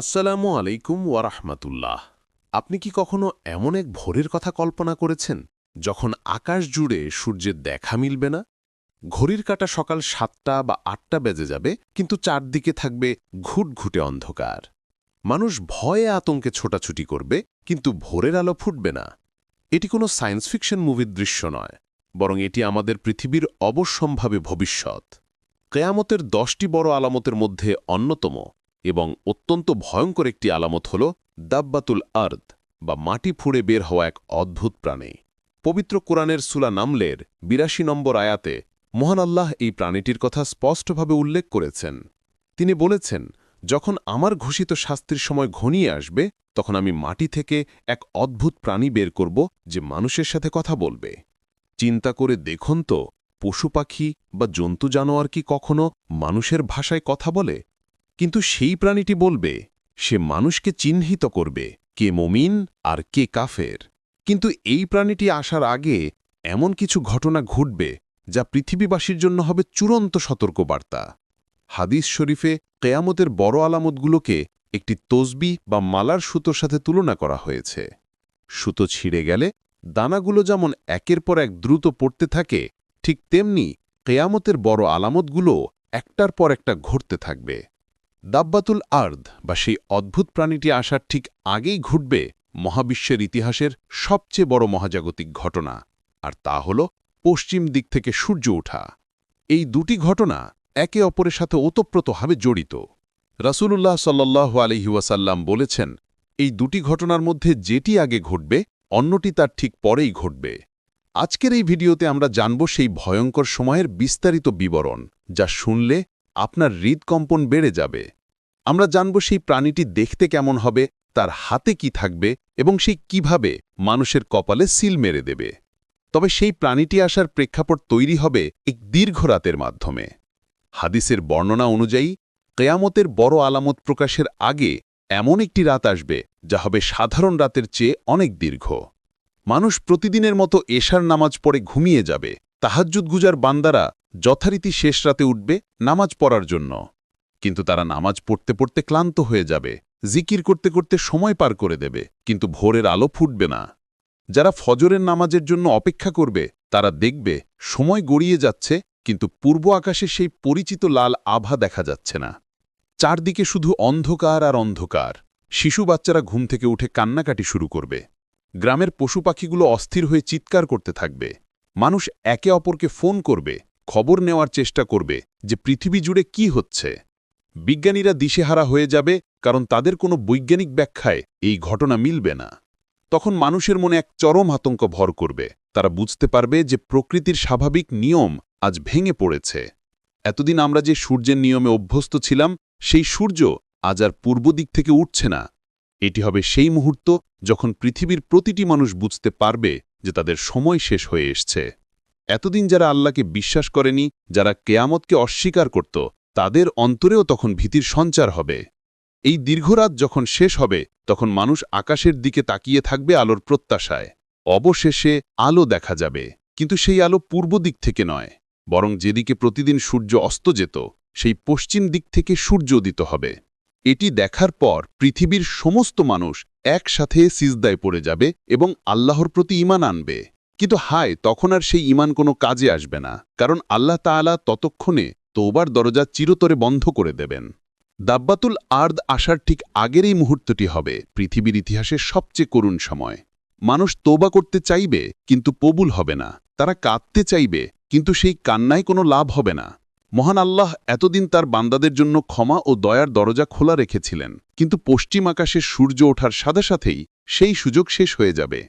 আসসালামু আলাইকুম ওয়ারাহমাতুল্লাহ আপনি কি কখনো এমন এক ভোরের কথা কল্পনা করেছেন, যখন আকাশ জুড়ে সূর্যের দেখা মিলবে না? ঘড়ির কাটা সকাল সাতটা বা আটটা বেজে যাবে, কিন্তু চারদিকে থাকবে ঘুটঘুটে অন্ধকার। মানুষ ভয়ে আতঙ্কে ছোটাছুটি করবে, কিন্তু ভোরের আলো ফুটবে না। এটি কোনো সায়েন্স ফিকশন মুভির দৃশ্য নয়, বরং এটি আমাদের পৃথিবীর অবশ্যম্ভাবে ভবিষ্যৎ। কেয়ামতের দশটি বড় আলামতের মধ্যে অন্যতম। এবং অত্যন্ত ভয়ঙ্কর একটি আলামত হল দাব্বাতুল আর্দ বা মাটি ফুঁড়ে বের হওয়া এক অদ্ভুত প্রাণী। পবিত্র কোরআনের সুলা নামলের বিরাশি নম্বর আয়াতে মহান আল্লাহ এই প্রাণীটির কথা স্পষ্টভাবে উল্লেখ করেছেন। তিনি বলেছেন, যখন আমার ঘোষিত শাস্তির সময় ঘনিয়ে আসবে, তখন আমি মাটি থেকে এক অদ্ভুত প্রাণী বের করব যে মানুষের সাথে কথা বলবে। চিন্তা করে দেখুন তো, পশু পাখি বা জন্তু জানোয়ার কি কখনো মানুষের ভাষায় কথা বলে? কিন্তু সেই প্রাণীটি বলবে, সে মানুষকে চিহ্নিত করবে, কে মমিন আর কে কাফের। কিন্তু এই প্রাণীটি আসার আগে এমন কিছু ঘটনা ঘটবে যা পৃথিবীবাসীর জন্য হবে চূড়ান্ত সতর্কবার্তা। হাদিস শরীফে কেয়ামতের বড় আলামতগুলোকে একটি তসবি বা মালার সুতোর সাথে তুলনা করা হয়েছে। সুতো ছিঁড়ে গেলে দানাগুলো যেমন একের পর এক দ্রুত পড়তে থাকে, ঠিক তেমনি কেয়ামতের বড় আলামতগুলো একটার পর একটা ঘটতে থাকবে। দাব্বাতুল আর্দ বা সেই অদ্ভুত প্রাণীটি আসার ঠিক আগেই ঘটবে মহাবিশ্বের ইতিহাসের সবচেয়ে বড় মহাজাগতিক ঘটনা, আর তা হল পশ্চিম দিক থেকে সূর্য ওঠা। এই দুটি ঘটনা একে অপরের সাথে ওতপ্রোতভাবে জড়িত। রাসূলুল্লাহ সাল্লাহ আলহিউসাল্লাম বলেছেন, এই দুটি ঘটনার মধ্যে যেটি আগে ঘটবে, অন্যটি তার ঠিক পরেই ঘটবে। আজকের এই ভিডিওতে আমরা জানব সেই ভয়ঙ্কর সময়ের বিস্তারিত বিবরণ, যা শুনলে আপনার হৃদকম্পন বেড়ে যাবে। আমরা জানব সেই প্রাণীটি দেখতে কেমন হবে, তার হাতে কি থাকবে এবং সেই কীভাবে মানুষের কপালে সিল মেরে দেবে। তবে সেই প্রাণীটি আসার প্রেক্ষাপট তৈরি হবে এক দীর্ঘ রাতের মাধ্যমে। হাদিসের বর্ণনা অনুযায়ী, কেয়ামতের বড় আলামত প্রকাশের আগে এমন একটি রাত আসবে যা হবে সাধারণ রাতের চেয়ে অনেক দীর্ঘ। মানুষ প্রতিদিনের মতো এশার নামাজ পড়ে ঘুমিয়ে যাবে। তাহাজ্জুদ গুজার বান্দারা যথারীতি শেষ রাতে উঠবে নামাজ পড়ার জন্য। কিন্তু তারা নামাজ পড়তে পড়তে ক্লান্ত হয়ে যাবে, জিকির করতে করতে সময় পার করে দেবে, কিন্তু ভোরের আলো ফুটবে না। যারা ফজরের নামাজের জন্য অপেক্ষা করবে, তারা দেখবে সময় গড়িয়ে যাচ্ছে, কিন্তু পূর্ব আকাশে সেই পরিচিত লাল আভা দেখা যাচ্ছে না। চারদিকে শুধু অন্ধকার আর অন্ধকার। শিশু বাচ্চারা ঘুম থেকে উঠে কান্নাকাটি শুরু করবে। গ্রামের পশু পাখিগুলো অস্থির হয়ে চিৎকার করতে থাকবে। মানুষ একে অপরকে ফোন করবে, খবর নেওয়ার চেষ্টা করবে যে পৃথিবী জুড়ে কি হচ্ছে। বিজ্ঞানীরা দিশেহারা হয়ে যাবে কারণ তাদের কোনো বৈজ্ঞানিক ব্যাখ্যায় এই ঘটনা মিলবে না। তখন মানুষের মনে এক চরম আতঙ্ক ভর করবে। তারা বুঝতে পারবে যে প্রকৃতির স্বাভাবিক নিয়ম আজ ভেঙে পড়েছে। এতদিন আমরা যে সূর্যের নিয়মে অভ্যস্ত ছিলাম, সেই সূর্য আজ আর পূর্ব দিক থেকে উঠছে না। এটি হবে সেই মুহূর্ত যখন পৃথিবীর প্রতিটি মানুষ বুঝতে পারবে যে তাদের সময় শেষ হয়ে এসছে। এতদিন যারা আল্লাহকে বিশ্বাস করেনি, যারা কেয়ামতকে অস্বীকার করত, তাদের অন্তরেও তখন ভীতির সঞ্চার হবে। এই দীর্ঘরাত যখন শেষ হবে, তখন মানুষ আকাশের দিকে তাকিয়ে থাকবে আলোর প্রত্যাশায়। অবশেষে আলো দেখা যাবে, কিন্তু সেই আলো পূর্ব দিক থেকে নয়, বরং যেদিকে প্রতিদিন সূর্য অস্ত যেত, সেই পশ্চিম দিক থেকে সূর্য উদিত হবে। এটি দেখার পর পৃথিবীর সমস্ত মানুষ একসাথে সিজদায় পড়ে যাবে এবং আল্লাহর প্রতি ইমান আনবে। কিন্তু হায়, তখন আর সেই ইমান কোনো কাজে আসবে না, কারণ আল্লাহ তাআলা ততক্ষণে তোবার দরজা চিরতরে বন্ধ করে দেবেন। দাব্বাতুল আর্দ আসার ঠিক আগের এই মুহূর্তটি হবে পৃথিবীর ইতিহাসের সবচেয়ে করুণ সময়। মানুষ তোবা করতে চাইবে, কিন্তু কবুল হবে না। তারা কাঁদতে চাইবে, কিন্তু সেই কান্নায় কোনো লাভ হবে না। মহান আল্লাহ এতদিন তার বান্দাদের জন্য ক্ষমা ও দয়ার দরজা খোলা রেখেছিলেন, কিন্তু পশ্চিম আকাশে সূর্য ওঠার সাথে সাথেই সেই সুযোগ শেষ হয়ে যাবে।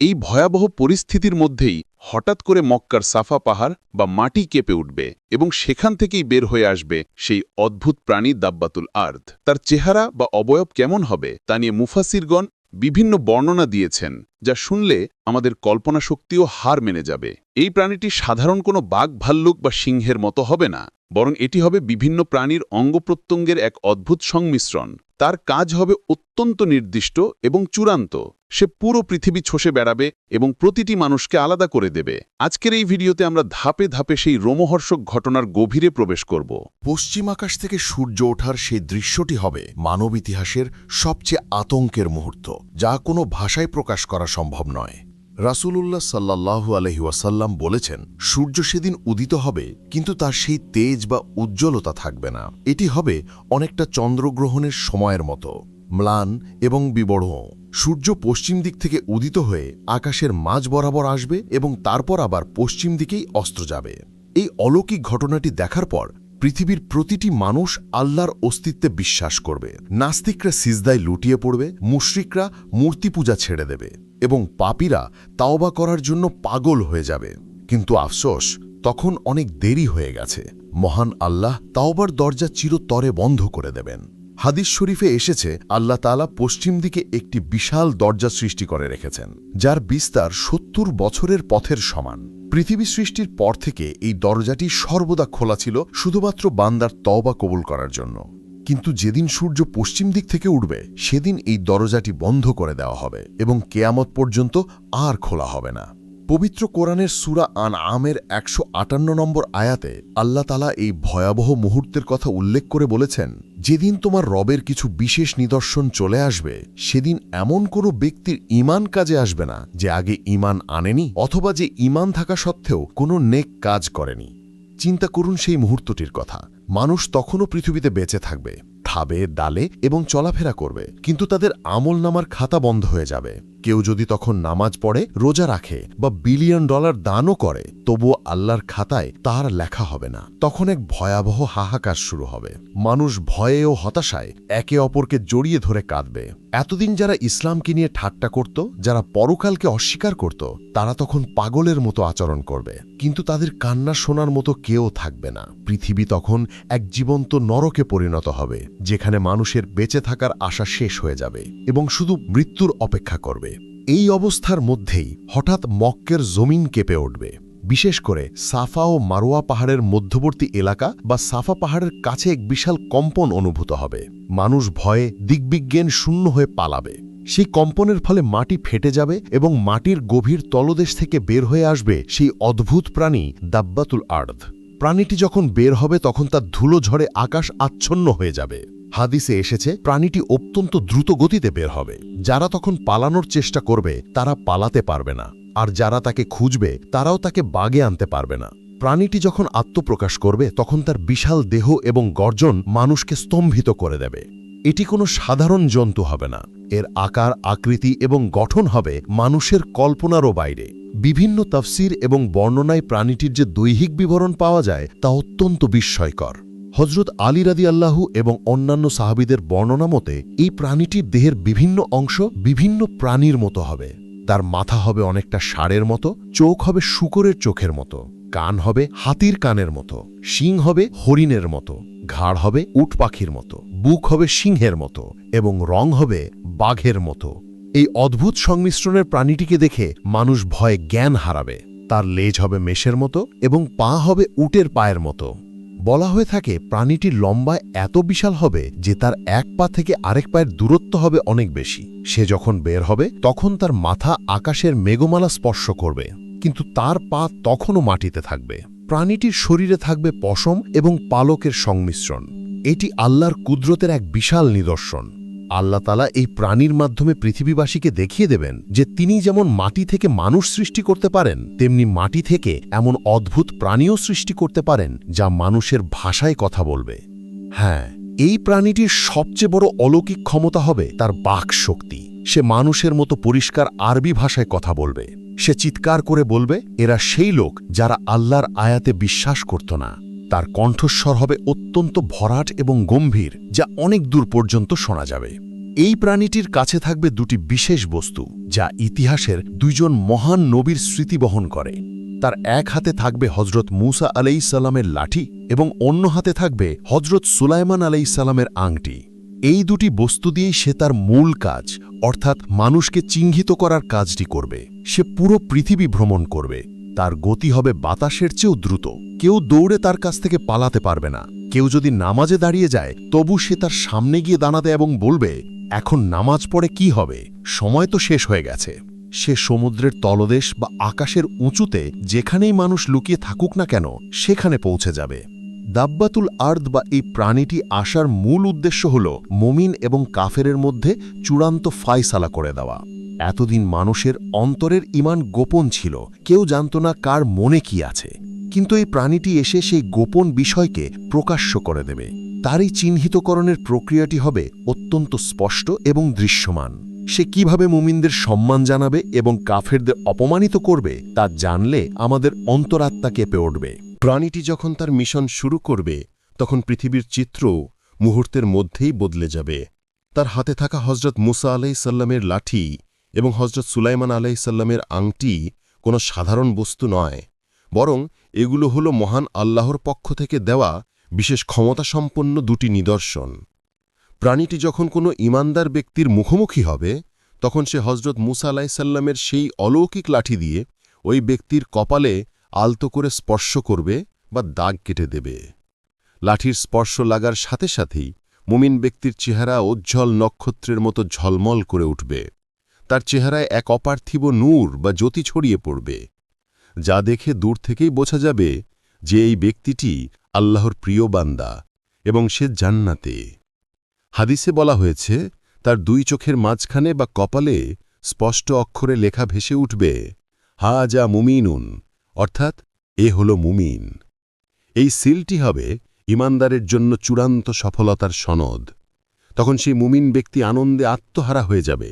এই ভয়াবহ পরিস্থিতির মধ্যেই হঠাৎ করে মক্কার সাফা পাহাড় বা মাটি কেঁপে উঠবে এবং সেখান থেকেই বের হয়ে আসবে সেই অদ্ভুত প্রাণী দাব্বাতুল আর্দ। তার চেহারা বা অবয়ব কেমন হবে তা নিয়ে মুফাসিরগণ বিভিন্ন বর্ণনা দিয়েছেন, যা শুনলে আমাদের কল্পনা শক্তিও হার মেনে যাবে। এই প্রাণীটি সাধারণ কোনো বাঘ, ভাল্লুক বা সিংহের মতো হবে না, বরং এটি হবে বিভিন্ন প্রাণীর অঙ্গপ্রত্যঙ্গের এক অদ্ভুত সংমিশ্রণ। তার কাজ হবে অত্যন্ত নির্দিষ্ট এবং চূড়ান্ত। সে পুরো পৃথিবী ছসে বেড়াবে এবং প্রতিটি মানুষকে আলাদা করে দেবে। আজকের এই ভিডিওতে আমরা ধাপে ধাপে সেই রোমহর্ষক ঘটনার গভীরে প্রবেশ করব। পশ্চিম আকাশ থেকে সূর্য ওঠার সেই দৃশ্যটি হবে মানব ইতিহাসের সবচেয়ে আতঙ্কের মুহূর্ত, যা কোনো ভাষায় প্রকাশ করা সম্ভব নয়। রাসূলুল্লাহ সাল্লাল্লাহু আলহি ওয়াসাল্লাম বলেছেন, সূর্য সেদিন উদিত হবে, কিন্তু তার সেই তেজ বা উজ্জ্বলতা থাকবে না। এটি হবে অনেকটা চন্দ্রগ্রহণের সময়ের মতো। ম্লান এবং বিবর্ণ। সূর্য পশ্চিম দিক থেকে উদিত হয়ে আকাশের মাঝ বরাবর আসবে এবং তারপর আবার পশ্চিম দিকেই অস্ত্র যাবে। এই অলৌকিক ঘটনাটি দেখার পর পৃথিবীর প্রতিটি মানুষ আল্লাহর অস্তিত্বে বিশ্বাস করবে। নাস্তিকরা সিজদায় লুটিয়ে পড়বে, মুশরিকরা মূর্তি পূজা ছেড়ে দেবে এবং পাপীরা তাওবা করার জন্য পাগল হয়ে যাবে। কিন্তু আফসোস, তখন অনেক দেরি হয়ে গেছে। মহান আল্লাহ তাওবার দরজা চিরতরে বন্ধ করে দেবেন। হাদিস শরীফে এসেছে, আল্লাহ তালা পশ্চিম দিকে একটি বিশাল দরজা সৃষ্টি করে রেখেছেন, যার বিস্তার সত্তর বছরের পথের সমান। পৃথিবী সৃষ্টির পর থেকে এই দরজাটি সর্বদা খোলা ছিল শুধুমাত্র বান্দার তওবা কবুল করার জন্য। কিন্তু যেদিন সূর্য পশ্চিম দিক থেকে উঠবে, সেদিন এই দরজাটি বন্ধ করে দেওয়া হবে এবং কেয়ামত পর্যন্ত আর খোলা হবে না। পবিত্র কোরআনের সুরা আন আমের একশো আটান্ন নম্বর আয়াতে আল্লাহ তালা এই ভয়াবহ মুহূর্তের কথা উল্লেখ করে বলেছেন, যেদিন তোমার রবের কিছু বিশেষ নিদর্শন চলে আসবে, সেদিন এমন কোনো ব্যক্তির ইমান কাজে আসবে না যে আগে ইমান আনেনি অথবা যে ইমান থাকা সত্ত্বেও কোনো নেক কাজ করেনি। চিন্তা করুন সেই মুহূর্তটির কথা। মানুষ তখনও পৃথিবীতে বেঁচে থাকবে খাবে ডালে এবং চলাফেরা করবে, কিন্তু তাদের আমল নামার খাতা বন্ধ হয়ে যাবে। কেউ যদি তখন নামাজ পড়ে, রোজা রাখে বা বিলিয়ন ডলার দানও করে, তবুও আল্লাহর খাতায় তার লেখা হবে না। তখন এক ভয়াবহ হাহাকার শুরু হবে। মানুষ ভয়ে ও হতাশায় একে অপরকে জড়িয়ে ধরে কাঁদবে। এতদিন যারা ইসলামকে নিয়ে ঠাট্টা করত, যারা পরকালকে অস্বীকার করত, তারা তখন পাগলের মতো আচরণ করবে। কিন্তু তাদের কান্না শোনার মতো কেউ থাকবে না। পৃথিবী তখন এক জীবন্ত নরকে পরিণত হবে, যেখানে মানুষের বেঁচে থাকার আশা শেষ হয়ে যাবে এবং শুধু মৃত্যুর অপেক্ষা করবে। এই অবস্থার মধ্যেই হঠাৎ মক্কের জমিন কেঁপে উঠবে। বিশেষ করে সাফা ও মারোয়া পাহাড়ের মধ্যবর্তী এলাকা বা সাফা পাহাড়ের কাছে এক বিশাল কম্পন অনুভূত হবে। মানুষ ভয়ে দিগ্বিজ্ঞান শূন্য হয়ে পালাবে। সেই কম্পনের ফলে মাটি ফেটে যাবে এবং মাটির গভীর তলদেশ থেকে বের হয়ে আসবে সেই অদ্ভুত প্রাণী দাব্বাতুল আর্ধ প্রাণীটি যখন বের হবে তখন তার ধুলো ঝড়ে আকাশ আচ্ছন্ন হয়ে যাবে। হাদিসে এসেছে, প্রাণীটি অত্যন্ত দ্রুত গতিতে বের হবে। যারা তখন পালানোর চেষ্টা করবে, তারা পালাতে পারবে না। আর যারা তাকে খুঁজবে, তারাও তাকে বাগে আনতে পারবে না। প্রাণীটি যখন আত্মপ্রকাশ করবে, তখন তার বিশাল দেহ এবং গর্জন মানুষকে স্তম্ভিত করে দেবে। এটি কোনো সাধারণ জন্তু হবে না। এর আকার, আকৃতি এবং গঠন হবে মানুষের কল্পনারও বাইরে। বিভিন্ন তাফসির এবং বর্ণনায় প্রাণীটির যে দৈহিক বিবরণ পাওয়া যায়, তা অত্যন্ত বিস্ময়কর। হজরত আলী রাদি আল্লাহু এবং অন্যান্য সাহাবিদের বর্ণনা মতে, এই প্রাণীটির দেহের বিভিন্ন অংশ বিভিন্ন প্রাণীর মতো হবে। তার মাথা হবে অনেকটা ষাঁড়ের মতো, চোখ হবে শুকরের চোখের মতো, কান হবে হাতির কানের মতো, শিং হবে হরিণের মতো, ঘাড় হবে উট পাখির মতো, বুক হবে সিংহের মতো এবং রং হবে বাঘের মতো। এই অদ্ভুত সংমিশ্রণের প্রাণীটিকে দেখে মানুষ ভয়ে জ্ঞান হারাবে। তার লেজ হবে মেষের মতো এবং পা হবে উটের পায়ের মতো। বলা হয়ে থাকে প্রাণীটি লম্বায় এত বিশাল হবে যে তার এক পা থেকে আরেক পায়ের দূরত্ব হবে অনেক বেশি। সে যখন বের হবে, তখন তার মাথা আকাশের মেঘমালা স্পর্শ করবে, কিন্তু তার পা তখনও মাটিতে থাকবে। প্রাণীটির শরীরে থাকবে পশম এবং পালকের সংমিশ্রণ। এটি আল্লাহর কুদরতের এক বিশাল নিদর্শন। আল্লাহ তালা এই প্রাণীর মাধ্যমে পৃথিবীবাসীকে দেখিয়ে দেবেন যে তিনি যেমন মাটি থেকে মানুষ সৃষ্টি করতে পারেন, তেমনি মাটি থেকে এমন অদ্ভুত প্রাণীও সৃষ্টি করতে পারেন যা মানুষের ভাষায় কথা বলবে। হ্যাঁ এই প্রাণীটির সবচেয়ে বড় অলৌকিক ক্ষমতা হবে তার বাক শক্তি। সে মানুষের মতো পরিষ্কার আরবি ভাষায় কথা বলবে। সে চিৎকার করে বলবে, এরা সেই লোক যারা আল্লাহর আয়াতে বিশ্বাস করত না। তার কণ্ঠস্বর হবে অত্যন্ত ভরাট এবং গম্ভীর, যা অনেক দূর পর্যন্ত শোনা যাবে। এই প্রাণীটির কাছে থাকবে দুটি বিশেষ বস্তু, যা ইতিহাসের দুইজন মহান নবীর স্মৃতি বহন করে। তার এক হাতে থাকবে হজরত মুসা আলাইসাল্লামের লাঠি এবং অন্য হাতে থাকবে হজরত সুলাইমান আলাইসাল্লামের আংটি। এই দুটি বস্তু দিয়েই সে তার মূল কাজ, অর্থাৎ মানুষকে চিহ্নিত করার কাজটি করবে। সে পুরো পৃথিবী ভ্রমণ করবে। তার গতি হবে বাতাসের চেয়েও দ্রুত। কেউ দৌড়ে তার কাছ থেকে পালাতে পারবে না। কেউ যদি নামাজে দাঁড়িয়ে যায়, তবু সে তার সামনে গিয়ে দাঁড়াতে এবং বলবে, এখন নামাজ পড়ে কি হবে? সময় তো শেষ হয়ে গেছে। সে সমুদ্রের তলদেশ বা আকাশের উঁচুতে যেখানেই মানুষ লুকিয়ে থাকুক না কেন, সেখানে পৌঁছে যাবে। দাব্বাতুল আর্দ বা এই প্রাণীটি আসার মূল উদ্দেশ্য হল মমিন এবং কাফেরের মধ্যে চূড়ান্ত ফাইসালা করে দেওয়া। এতদিন মানুষের অন্তরের ইমান গোপন ছিল, কেউ জানত না কার মনে কি আছে। কিন্তু এই প্রাণীটি এসে সেই গোপন বিষয়কে প্রকাশ্য করে দেবে। তারই চিহ্নিতকরণের প্রক্রিয়াটি হবে অত্যন্ত স্পষ্ট এবং দৃশ্যমান। সে কীভাবে মুমিনদের সম্মান জানাবে এবং কাফেরদের অপমানিত করবে, তা জানলে আমাদের অন্তরাত্মা কেঁপে উঠবে। প্রাণীটি যখন তার মিশন শুরু করবে, তখন পৃথিবীর চিত্র মুহূর্তের মধ্যেই বদলে যাবে। তার হাতে থাকা হজরত মুসা আলাইসাল্লামের লাঠি এবং হজরত সুলাইমান আলাইসাল্লামের আংটি কোনো সাধারণ বস্তু নয়, বরং এগুলো হল মহান আল্লাহর পক্ষ থেকে দেওয়া বিশেষ ক্ষমতাসম্পন্ন দুটি নিদর্শন। প্রাণীটি যখন কোনো ইমানদার ব্যক্তির মুখোমুখি হবে, তখন সে হজরত মুসা আলাইসাল্লামের সেই অলৌকিক লাঠি দিয়ে ওই ব্যক্তির কপালে আলতো করে স্পর্শ করবে বা দাগ কেটে দেবে। লাঠির স্পর্শ লাগার সাথে সাথেই মুমিন ব্যক্তির চেহারা উজ্জ্বল নক্ষত্রের মতো ঝলমল করে উঠবে। তার চেহারায় এক অপার্থিব নূর বা জ্যোতি ছড়িয়ে পড়বে, যা দেখে দূর থেকেই বোঝা যাবে যে এই ব্যক্তিটি আল্লাহর প্রিয় বান্দা এবং সে জান্নাতে। হাদিসে বলা হয়েছে, তার দুই চোখের মাঝখানে বা কপালে স্পষ্ট অক্ষরে লেখা ভেসে উঠবে হা যা মুমিনুন, অর্থাৎ এ হল মুমিন। এই সিলটি হবে ইমানদারের জন্য চূড়ান্ত সফলতার সনদ। তখন সেই মুমিন ব্যক্তি আনন্দে আত্মহারা হয়ে যাবে।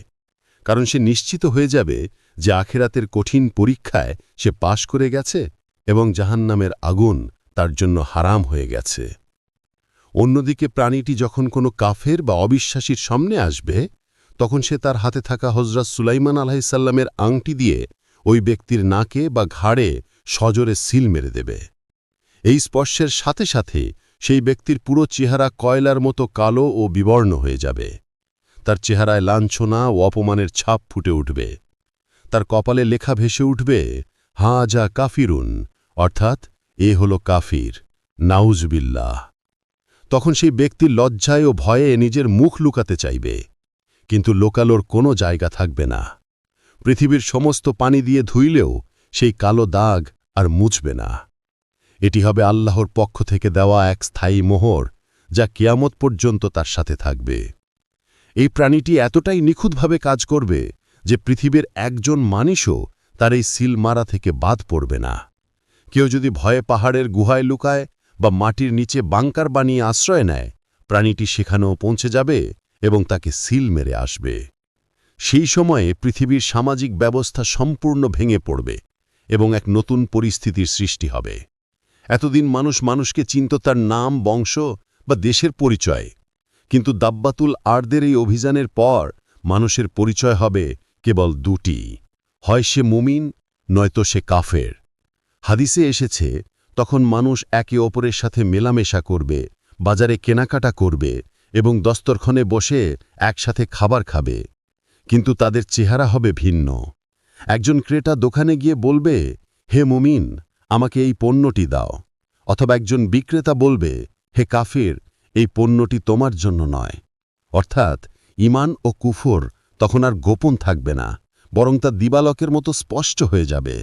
কারণ সে নিশ্চিত হয়ে যাবে যে আখেরাতের কঠিন পরীক্ষায় সে পাশ করে গেছে এবং জাহান্নামের আগুন তার জন্য হারাম হয়ে গেছে। অন্যদিকে প্রাণীটি যখন কোনো কাফের বা অবিশ্বাসীর সামনে আসবে, তখন সে তার হাতে থাকা হজরত সুলাইমান আলাহিসাল্লামের আংটি দিয়ে ওই ব্যক্তির নাকে বা ঘাড়ে সজোরে সিল মেরে দেবে। এই স্পর্শের সাথে সাথে সেই ব্যক্তির পুরো চেহারা কয়লার মতো কালো ও বিবর্ণ হয়ে যাবে। তার চেহারায় লাঞ্ছনা ও অপমানের ছাপ ফুটে উঠবে। তার কপালে লেখা ভেসে উঠবে হা যা কাফিরুন। অর্থাৎ, এ হল কাফির। নাউজবিল্লাহ। তখন সেই ব্যক্তির লজ্জায় ও ভয়ে নিজের মুখ লুকাতে চাইবে। কিন্তু লোকালোর কোনো জায়গা থাকবে না। পৃথিবীর সমস্ত পানি দিয়ে ধুইলেও সেই কালো দাগ আর মুছবে না। এটি হবে আল্লাহর পক্ষ থেকে দেওয়া এক স্থায়ী মোহর, যা কিয়ামত পর্যন্ত তার সাথে থাকবে। এই প্রাণীটি এতটাই নিখুঁতভাবে কাজ করবে যে পৃথিবীর একজন মানুষও তার এই সিল মারা থেকে বাদ পড়বে না। কেউ যদি ভয়ে পাহাড়ের গুহায় লুকায় বা মাটির নিচে বাংকার বানিয়ে আশ্রয় নেয়, প্রাণীটি সেখানেও পৌঁছে যাবে এবং তাকে সিল মেরে আসবে। সেই সময়ে পৃথিবীর সামাজিক ব্যবস্থা সম্পূর্ণ ভেঙে পড়বে এবং এক নতুন পরিস্থিতির সৃষ্টি হবে। এতদিন মানুষ মানুষকে চিনত তার নাম, বংশ বা দেশের পরিচয়। কিন্তু দাব্বাতুল আর্দের এই অভিযানের পর মানুষের পরিচয় হবে কেবল দুটি। হয় সে মুমিন, নয়তো সে কাফের। হাদিসে এসেছে, তখন মানুষ একে অপরের সাথে মেলামেশা করবে, বাজারে কেনাকাটা করবে এবং দস্তরক্ষণে বসে একসাথে খাবার খাবে। কিন্তু তাদের চেহারা হবে ভিন্ন। একজন ক্রেতা দোকানে গিয়ে বলবে, হে মুমিন, আমাকে এই পণ্যটি দাও। অথবা একজন বিক্রেতা বলবে, হে কাফির এই পণ্যটি তোমার জন্য নয়। অর্থাৎ ইমান ও কুফর তখন আর গোপন থাকবে না, বরং তা দিবালকের মতো স্পষ্ট হয়ে যাবে।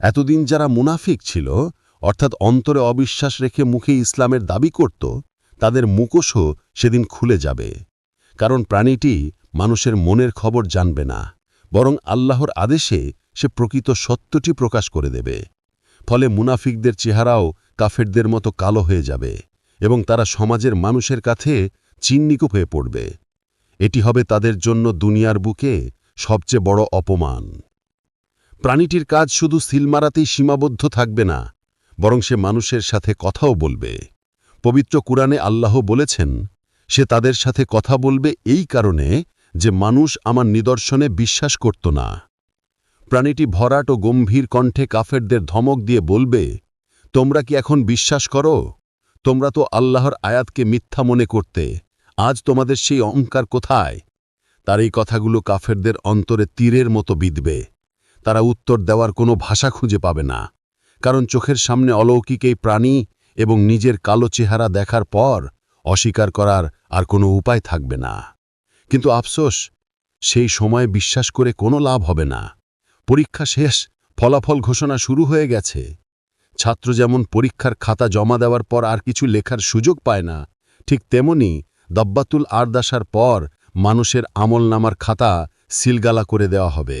এতদিন যারা মুনাফিক ছিল, অর্থাৎ অন্তরে অবিশ্বাস রেখে মুখে ইসলামের দাবি করত, তাদের মুখোশও সেদিন খুলে যাবে। কারণ প্রাণীটি মানুষের মনের খবর জানবে না, বরং আল্লাহর আদেশে সে প্রকৃত সত্যটি প্রকাশ করে দেবে। ফলে মুনাফিকদের চেহারাও কাফেরদের মতো কালো হয়ে যাবে। এবং তারা সমাজের মানুষের কাছে চিন্নিকুপ হয়ে পড়বে। এটি হবে তাদের জন্য দুনিয়ার বুকে সবচেয়ে বড় অপমান। প্রাণীটির কাজ শুধু সিলমারাতেই সীমাবদ্ধ থাকবে না, বরং সে মানুষের সাথে কথাও বলবে। পবিত্র কুরআনে আল্লাহ বলেছেন, সে তাদের সাথে কথা বলবে এই কারণে যে মানুষ আমার নিদর্শনে বিশ্বাস করত না। প্রাণীটি ভরাট ও গম্ভীর কণ্ঠে কাফেরদের ধমক দিয়ে বলবে, তোমরা কি এখন বিশ্বাস করো? তোমরা তো আল্লাহর আয়াতকে মিথ্যা মনে করতে, আজ তোমাদের সেই অহংকার কোথায়? তার এই কথাগুলো কাফেরদের অন্তরে তীরের মতো বিঁধবে। তারা উত্তর দেওয়ার কোনো ভাষা খুঁজে পাবে না, কারণ চোখের সামনে অলৌকিক এই প্রাণী এবং নিজের কালো চেহারা দেখার পর অস্বীকার করার আর কোনো উপায় থাকবে না। কিন্তু আফসোস, সেই সময় বিশ্বাস করে কোনো লাভ হবে না। পরীক্ষা শেষ, ফলাফল ঘোষণা শুরু হয়ে গেছে। ছাত্র যেমন পরীক্ষার খাতা জমা দেওয়ার পর আর কিছু লেখার সুযোগ পায় না, ঠিক তেমনি দব্বাতুল আরদাসার পর মানুষের আমল নামার খাতা সিলগালা করে দেওয়া হবে।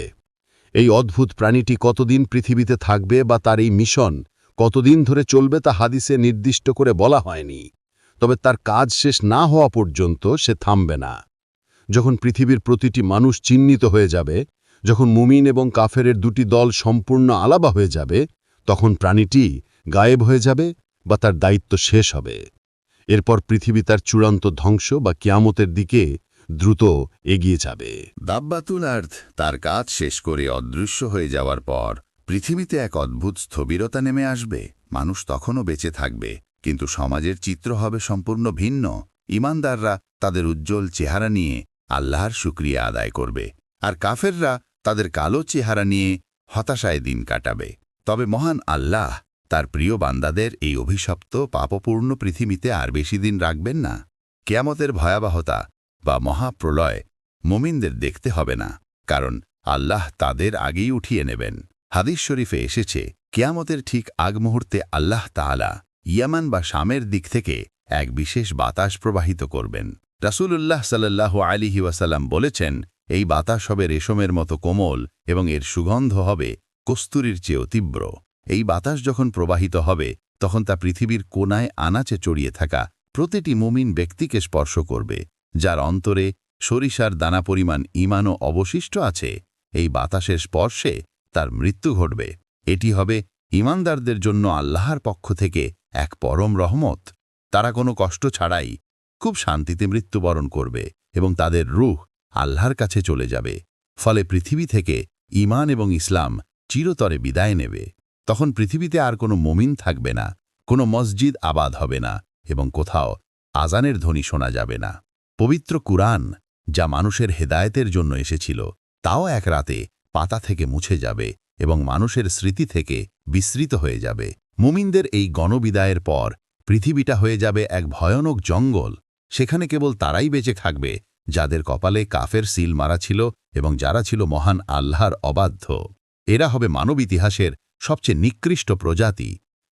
এই অদ্ভুত প্রাণীটি কতদিন পৃথিবীতে থাকবে বা তার এই মিশন কতদিন ধরে চলবে তা হাদিসে নির্দিষ্ট করে বলা হয়নি। তবে তার কাজ শেষ না হওয়া পর্যন্ত সে থামবে না। যখন পৃথিবীর প্রতিটি মানুষ চিহ্নিত হয়ে যাবে, যখন মুমিন এবং কাফেরের দুটি দল সম্পূর্ণ আলাবা হয়ে যাবে তখন প্রাণীটি গায়েব হয়ে যাবে বা তার দায়িত্ব শেষ হবে। এরপর পৃথিবী তার চূড়ান্ত ধ্বংস বা কিয়ামতের দিকে দ্রুত এগিয়ে যাবে। দাব্বাতুল আর্থ, তার কাজ শেষ করে অদৃশ্য হয়ে যাওয়ার পর পৃথিবীতে এক অদ্ভুত স্থবিরতা নেমে আসবে। মানুষ তখনও বেঁচে থাকবে, কিন্তু সমাজের চিত্র হবে সম্পূর্ণ ভিন্ন। ইমানদাররা তাদের উজ্জ্বল চেহারা নিয়ে আল্লাহর শুক্রিয়া আদায় করবে, আর কাফেররা তাদের কালো চেহারা নিয়ে হতাশায় দিন কাটাবে। তবে মহান আল্লাহ তার প্রিয় বান্দাদের এই অভিশপ্ত পাপপূর্ণ পৃথিবীতে আর বেশি দিন রাখবেন না। কেয়ামতের ভয়াবহতা বা মহাপ্রলয় মুমিনদের দেখতে হবে না, কারণ আল্লাহ তাদের আগেই উঠিয়ে নেবেন। হাদিস শরীফে এসেছে, কেয়ামতের ঠিক আগ মুহূর্তে আল্লাহ তাআলা ইয়ামান বা শামের দিক থেকে এক বিশেষ বাতাস প্রবাহিত করবেন। রাসূলুল্লাহ সাল্লাহ আলিহি ওয়াসাল্লাম বলেছেন, এই বাতাস হবে রেশমের মতো কোমল এবং এর সুগন্ধ হবে কস্তুরীর চেয়েও তীব্র। এই বাতাস যখন প্রবাহিত হবে, তখন তা পৃথিবীর কোনায় আনাচে চড়িয়ে থাকা প্রতিটি মুমিন ব্যক্তিকে স্পর্শ করবে, যার অন্তরে সরিষার দানা পরিমাণ ইমানও অবশিষ্ট আছে। এই বাতাসের স্পর্শে তার মৃত্যু ঘটবে। এটি হবে ইমানদারদের জন্য আল্লাহর পক্ষ থেকে এক পরম রহমত। তারা কোনো কষ্ট ছাড়াই খুব শান্তিতে মৃত্যুবরণ করবে এবং তাদের রুহ আল্লাহর কাছে চলে যাবে। ফলে পৃথিবী থেকে ইমান এবং ইসলাম চিরতরে বিদায় নেবে। তখন পৃথিবীতে আর কোনো মমিন থাকবে না, কোনো মসজিদ আবাদ হবে না এবং কোথাও আজানের ধ্বনি শোনা যাবে না। পবিত্র কুরআন, যা মানুষের হেদায়েতের জন্য এসেছিল, তাও এক রাতে পাতা থেকে মুছে যাবে এবং মানুষের স্মৃতি থেকে বিস্মৃত হয়ে যাবে। মুমিনদের এই গণবিদায়ের পর পৃথিবীটা হয়ে যাবে এক ভয়ানক জঙ্গল। সেখানে কেবল তারাই বেঁচে থাকবে, যাদের কপালে কাফের সিল মারা ছিল এবং যারা ছিল মহান আল্লাহর অবাধ্য। এরা হবে মানব ইতিহাসের সবচেয়ে নিকৃষ্ট প্রজাতি।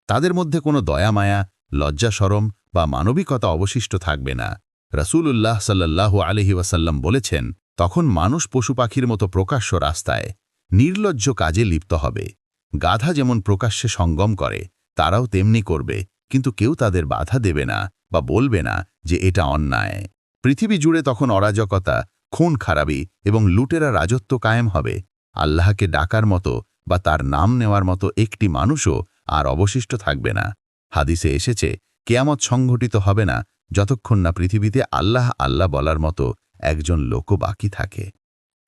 তাদের মধ্যে কোনো দয়ামায়া লজ্জাসরম বা মানবিকতা অবশিষ্ট থাকবে না। রসূলুল্লাহ সাল্লাল্লাহু আলহি ওয়াসাল্লাম বলেছেন, তখন মানুষ পশু পাখির মতো প্রকাশ্য রাস্তায় নির্লজ্জ কাজে লিপ্ত হবে। গাধা যেমন প্রকাশ্যে সঙ্গম করে, তারাও তেমনি করবে, কিন্তু কেউ তাদের বাধা দেবে না বা বলবে না যে এটা অন্যায়। পৃথিবী জুড়ে তখন অরাজকতা, খুন খারাপি এবং লুটেরা রাজত্ব কায়েম হবে। আল্লাহকে ডাকার মতো বা তার নাম নেওয়ার মতো একটি মানুষও আর অবশিষ্ট থাকবে না। হাদিসে এসেছে, কেয়ামত সংঘটিত হবে না যতক্ষণ না পৃথিবীতে আল্লাহ আল্লাহ বলার মতো একজন লোকও বাকি থাকে।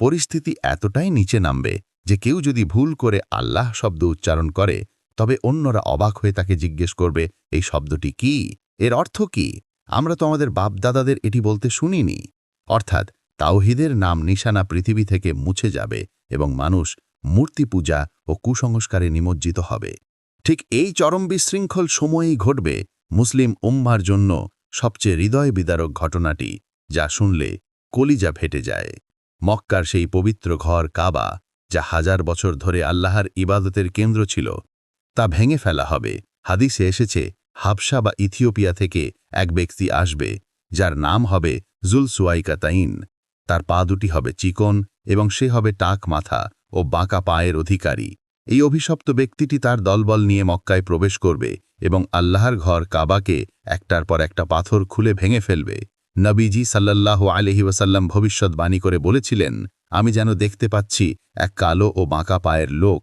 পরিস্থিতি এতটাই নিচে নামবে যে কেউ যদি ভুল করে আল্লাহ শব্দ উচ্চারণ করে, তবে অন্যরা অবাক হয়ে তাকে জিজ্ঞেস করবে, এই শব্দটি কি? এর অর্থ কি? আমরা তো আমাদের বাপদাদাদের এটি বলতে শুনিনি। অর্থাৎ তাওহিদের নাম নিশানা পৃথিবী থেকে মুছে যাবে। এবং মানুষ মূর্তি পূজা ও কুসংস্কারে নিমজ্জিত হবে। ঠিক এই চরম বিশৃঙ্খল সময়েই ঘটবে মুসলিম উম্মার জন্য সবচেয়ে হৃদয় বিদারক ঘটনাটি, যা শুনলে কলিজা ফেটে যায়। মক্কার সেই পবিত্র ঘর কাবা, যা হাজার বছর ধরে আল্লাহর ইবাদতের কেন্দ্র ছিল, তা ভেঙে ফেলা হবে। হাদিসে এসেছে হাবসা বা ইথিওপিয়া থেকে এক ব্যক্তি আসবে, যার নাম হবে জুলসুয়াইকাতাইন। তার পা দুটি হবে চিকন এবং সে হবে টাক মাথা ও বাঁকা পায়ের অধিকারী। এই অভিশপ্ত ব্যক্তিটি তার দলবল নিয়ে মক্কায় প্রবেশ করবে এবং আল্লাহর ঘর কাবাকে একটার পর একটা পাথর খুলে ভেঙে ফেলবে। নবীজি সাল্লাল্লাহু আলহি ওয়াসাল্লাম ভবিষ্যৎবাণী করে বলেছিলেন, আমি যেন দেখতে পাচ্ছি এক কালো ও বাঁকা পায়ের লোক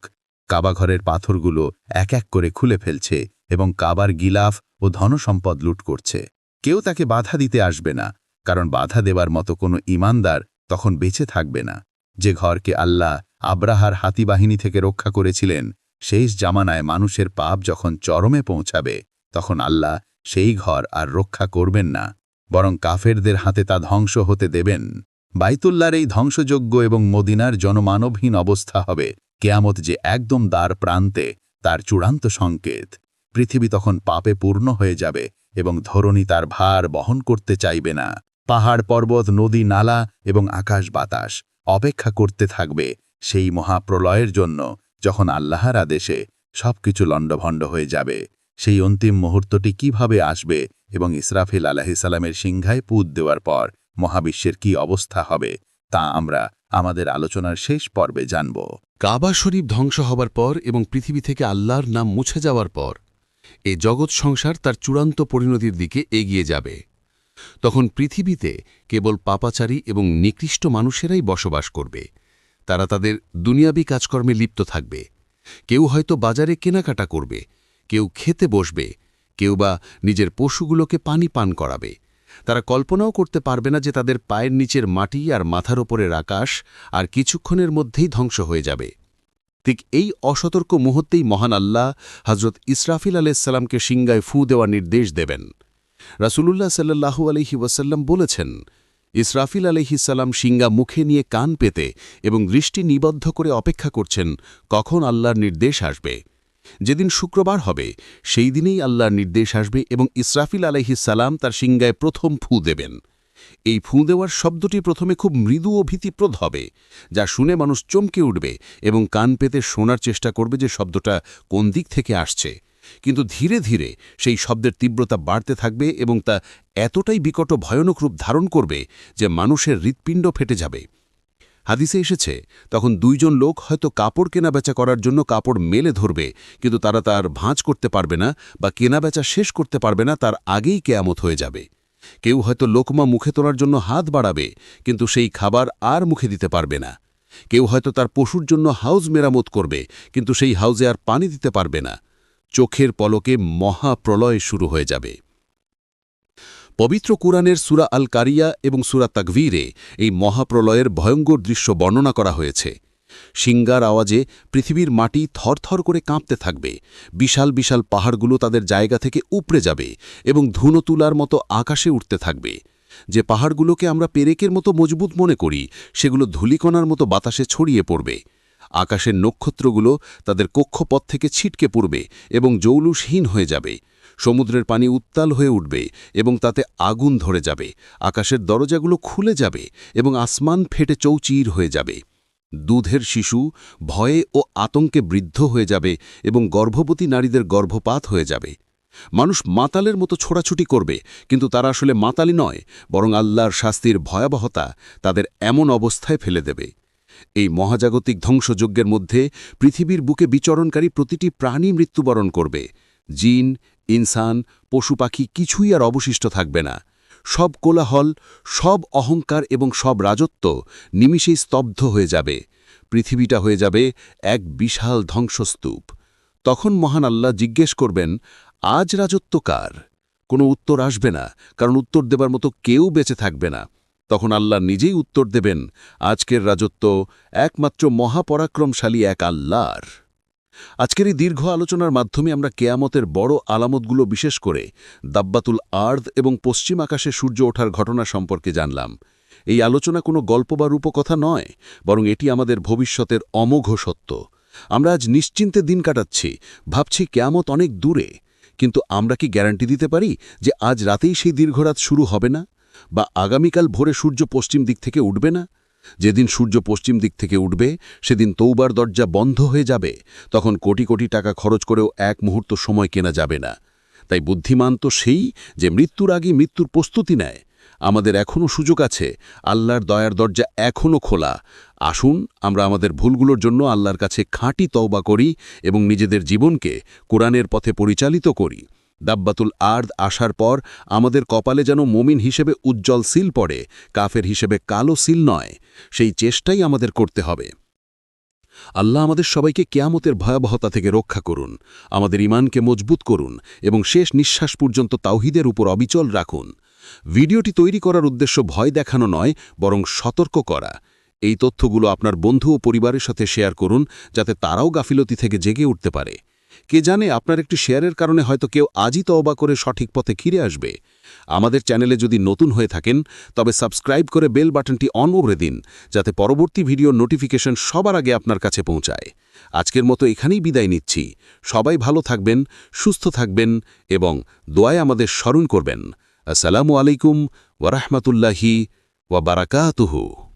কাবাঘরের পাথরগুলো এক এক করে খুলে ফেলছে এবং কাবার গিলাফ ও ধনসম্পদ লুট করছে। কেউ তাকে বাধা দিতে আসবে না। কারণ বাধা দেবার মতো কোনো ইমানদার তখন বেঁচে থাকবে না। যে ঘরকে আল্লাহ আব্রাহার হাতিবাহিনী থেকে রক্ষা করেছিলেন শেষ জামানায় মানুষের পাপ যখন চরমে পৌঁছাবে, তখন আল্লাহ সেই ঘর আর রক্ষা করবেন না, বরং কাফেরদের হাতে তা ধ্বংস হতে দেবেন। বাইতুল্লার এই ধ্বংসযোগ্য এবং মদিনার জনমানবহীন অবস্থা হবে কেয়ামত যে একদম দ্বার প্রান্তে, তার চূড়ান্ত সংকেত। পৃথিবী তখন পাপে পূর্ণ হয়ে যাবে এবং ধরণী তার ভার বহন করতে চাইবে না। পাহাড় পর্বত নদী, নালা এবং আকাশ বাতাস অপেক্ষা করতে থাকবে সেই মহাপ্রলয়ের জন্য যখন আল্লাহর আদেশে সবকিছু লণ্ডভণ্ড হয়ে যাবে। সেই অন্তিম মুহূর্তটি কীভাবে আসবে এবং ইসরাফিল আলাহিসাল্লামের সিংহায় পুত দেওয়ার পর মহাবিশ্বের কি অবস্থা হবে, তা আমরা আমাদের আলোচনার শেষ পর্বে জানব। কাবা শরীফ ধ্বংস হবার পর এবং পৃথিবী থেকে আল্লাহর নাম মুছে যাওয়ার পর, এ জগৎ সংসার তার চূড়ান্ত পরিণতির দিকে এগিয়ে যাবে। তখন পৃথিবীতে কেবল পাপাচারী এবং নিকৃষ্ট মানুষেরাই বসবাস করবে। তারা তাদের দুনিয়াবি কাজকর্মে লিপ্ত থাকবে। কেউ হয়তো বাজারে কেনাকাটা করবে, কেউ খেতে বসবে, কেউ বা নিজের পশুগুলোকে পানি পান করাবে। তারা কল্পনাও করতে পারবে না যে তাদের পায়ের নিচের মাটি আর মাথার ওপরের আকাশ আর কিছুক্ষণের মধ্যেই ধ্বংস হয়ে যাবে। ঠিক এই অসতর্ক মুহূর্তেই মহান আল্লাহ হজরত ইসরাফিল আলাইসাল্লামকে সিংগায় ফু দেওয়ার নির্দেশ দেবেন। রাসূলুল্লাহ সাল্লাহু আলহি ওয়াসাল্লাম বলেছেন, ইসরাফিল আলহিসাল্লাম সিঙ্গা মুখে নিয়ে কান পেতে এবং দৃষ্টি নিবদ্ধ করে অপেক্ষা করছেন, কখন আল্লাহর নির্দেশ আসবে। যেদিন শুক্রবার হবে, সেই দিনেই আল্লাহর নির্দেশ আসবে এবং ইসরাফিল আলহিসাল্লাম তার সিংগায় প্রথম ফু দেবেন। এই ফু দেওয়ার শব্দটি প্রথমে খুব মৃদু ও ভীতিপ্রদ হবে, যা শুনে মানুষ চমকে উঠবে এবং কান পেতে শোনার চেষ্টা করবে যে শব্দটা কোন দিক থেকে আসছে। কিন্তু ধীরে ধীরে সেই শব্দের তীব্রতা বাড়তে থাকবে এবং তা এতটাই বিকট ভয়ানক রূপ ধারণ করবে যে মানুষের হৃৎপিণ্ড ফেটে যাবে। হাদিসে এসেছে, তখন দুইজন লোক হয়তো কাপড় কেনাবেচা করার জন্য কাপড় মেলে ধরবে, কিন্তু তারা তার ভাঁজ করতে পারবে না বা কেনাবেচা শেষ করতে পারবে না, তার আগেই কেয়ামত হয়ে যাবে। কেউ হয়তো লোকমা মুখে তোলার জন্য হাত বাড়াবে, কিন্তু সেই খাবার আর মুখে দিতে পারবে না। কেউ হয়তো তার পশুর জন্য হাউজ মেরামত করবে, কিন্তু সেই হাউজে আর পানি দিতে পারবে না। চোখের পলকে মহাপ্রলয় শুরু হয়ে যাবে। পবিত্র কুরআনের সুরা আল কারিয়া এবং সুরা তাকভীরে এই মহাপ্রলয়ের ভয়ঙ্কর দৃশ্য বর্ণনা করা হয়েছে। সিঙ্গার আওয়াজে পৃথিবীর মাটি থরথর করে কাঁপতে থাকবে, বিশাল বিশাল পাহাড়গুলো তাদের জায়গা থেকে উপড়ে যাবে এবং ধুনো তুলার মতো আকাশে উঠতে থাকবে। যে পাহাড়গুলোকে আমরা পেরেকের মতো মজবুত মনে করি, সেগুলো ধূলিকণার মতো বাতাসে ছড়িয়ে পড়বে। আকাশের নক্ষত্রগুলো তাদের কক্ষপথ থেকে ছিটকে পড়বে এবং জৌলুসহীন হয়ে যাবে। সমুদ্রের পানি উত্তাল হয়ে উঠবে এবং তাতে আগুন ধরে যাবে। আকাশের দরজাগুলো খুলে যাবে এবং আসমান ফেটে চৌচির হয়ে যাবে। দুধের শিশু ভয়ে ও আতঙ্কে বৃদ্ধ হয়ে যাবে এবং গর্ভবতী নারীদের গর্ভপাত হয়ে যাবে। মানুষ মাতালের মতো ছোড়াছুটি করবে, কিন্তু তারা আসলে মাতালি নয়, বরং আল্লাহর শাস্তির ভয়াবহতা তাদের এমন অবস্থায় ফেলে দেবে। এই মহাজাগতিক ধ্বংসযজ্ঞের মধ্যে পৃথিবীর বুকে বিচরণকারী প্রতিটি প্রাণী মৃত্যুবরণ করবে। জিন, ইনসান, পশু পাখি কিছুই আর অবশিষ্ট থাকবে না। সব কোলাহল, সব অহংকার এবং সব রাজত্ব নিমিষেই স্তব্ধ হয়ে যাবে। পৃথিবীটা হয়ে যাবে এক বিশাল ধ্বংসস্তূপ। তখন মহান আল্লাহ জিজ্ঞেস করবেন, আজ রাজত্ব কার? কোনো উত্তর আসবে না, কারণ উত্তর দেবার মতো কেউ বেঁচে থাকবে না। তখন আল্লাহ নিজেই উত্তর দেবেন, আজকের রাজত্ব একমাত্র মহাপরাক্রমশালী এক আল্লাহর। আজকের এই দীর্ঘ আলোচনার মাধ্যমে আমরা কেয়ামতের বড় আলামতগুলো বিশেষ করে দাব্বাতুল আর্দ এবং পশ্চিম আকাশে সূর্য ওঠার ঘটনা সম্পর্কে জানলাম। এই আলোচনা কোনো গল্প বা রূপকথা নয়, বরং এটি আমাদের ভবিষ্যতের অমোঘ সত্য। আমরা আজ নিশ্চিন্তে দিন কাটাচ্ছি, ভাবছি কেয়ামত অনেক দূরে, কিন্তু আমরা কি গ্যারান্টি দিতে পারি যে আজ রাতেই সেই দীর্ঘরাত শুরু হবে না? বা আগামীকাল ভোরে সূর্য পশ্চিম দিক থেকে উঠবে না? যেদিন সূর্য পশ্চিম দিক থেকে উঠবে, সেদিন তৌবার দরজা বন্ধ হয়ে যাবে, তখন কোটি কোটি টাকা খরচ করেও এক মুহূর্ত সময় কেনা যাবে না। তাই বুদ্ধিমান তো সেই যে মৃত্যুর আগে মৃত্যুর প্রস্তুতি নেয়। আমাদের এখনও সুযোগ আছে, আল্লাহর দয়ার দরজা এখনও খোলা। আসুন, আমরা আমাদের ভুলগুলোর জন্য আল্লাহর কাছে খাঁটি তওবা করি এবং নিজেদের জীবনকে কোরআনের পথে পরিচালিত করি। দাব্বাতুল আর্দ আসার পর আমাদের কপালে যেন মমিন হিসেবে উজ্জ্বল সিল পড়ে, কাফের হিসেবে কালো সিল নয়, সেই চেষ্টাই আমাদের করতে হবে। আল্লাহ আমাদের সবাইকে কেয়ামতের ভয়াবহতা থেকে রক্ষা করুন, আমাদের ইমানকে মজবুত করুন এবং শেষ নিঃশ্বাস পর্যন্ত তাওহিদের উপর অবিচল রাখুন। ভিডিওটি তৈরি করার উদ্দেশ্য ভয় দেখানো নয়, বরং সতর্ক করা। এই তথ্যগুলো আপনার বন্ধু ও পরিবারের সাথে শেয়ার করুন, যাতে তারাও গাফিলতি থেকে জেগে উঠতে পারে। কে জানে আপনার একটি শেয়ারের কারণে হয়তো কেউ আজই তওবা করে সঠিক পথে ফিরে আসবে। আমাদের চ্যানেলে যদি নতুন হয়ে থাকেন, তবে সাবস্ক্রাইব করে বেল বাটনটি অন করে দিন, যাতে পরবর্তী ভিডিও নোটিফিকেশন সবার আগে আপনার কাছে পৌঁছায়। আজকের মতো এখানেই বিদায় নিচ্ছি। সবাই ভালো থাকবেন, সুস্থ থাকবেন এবং দোয়ায় আমাদের স্মরণ করবেন। আসসালামু আলাইকুম ওয়ারাহমাতুল্লাহি ওয়া বারাকাতুহু।